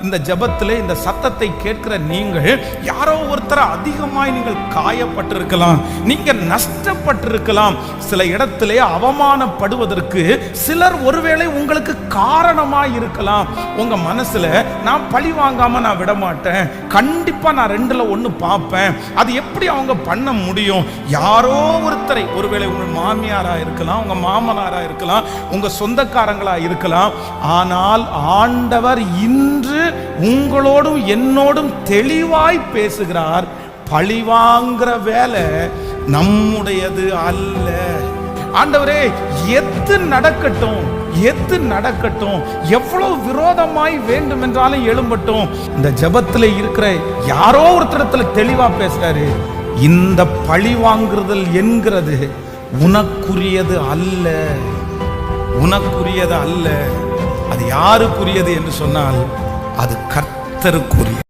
இந்த ஜபத்தில் இந்த சத்தத்தை கேட்கிற நீங்கள் யாரோ ஒருத்தரை அதிகமாய் நீங்கள் காயப்பட்டிருக்கலாம் நீங்க நஷ்டப்பட்டிருக்கலாம். சில இடத்திலே அவமானப்படுவதற்கு சிலர் ஒருவேளை உங்களுக்கு காரணமாய் இருக்கலாம். உங்க மனசுல நான் பழி வாங்காம நான் விட மாட்டேன் கண்டிப்பா நான் ரெண்டுல ஒண்ணு பார்ப்பேன். அது எப்படி அவங்க பண்ண முடியும்? யாரோ ஒருத்தரை ஒருவேளை உங்க மாமியாரா இருக்கலாம் உங்க மாமனாரா இருக்கலாம் உங்க சொந்தக்காரங்களா இருக்கலாம். ஆனால் ஆண்டவர் இன்று உங்களோடும் என்னோடும் தெளிவாய் பேசுகிறார். பழிவாங்கிற வேலை நம்முடையது அல்ல. ஆண்டவரே எத்து நடக்கட்டும் எத்து நடக்கட்டும். எவ்வளவு விரோதமாய் வேண்டும் என்றாலும் எழும்பட்டும். இந்த ஜெபத்துல இருக்கிற யாரோ ஒருத்தரத்துல தெளிவா பேசுறாரு. இந்த பழி வாங்குறதல் என்கிறது உனக்குரியது அல்ல. உனக்குரியது அல்ல. அது யாருக்குரியது என்று சொன்னால் அது கர்த்தருக்குரிய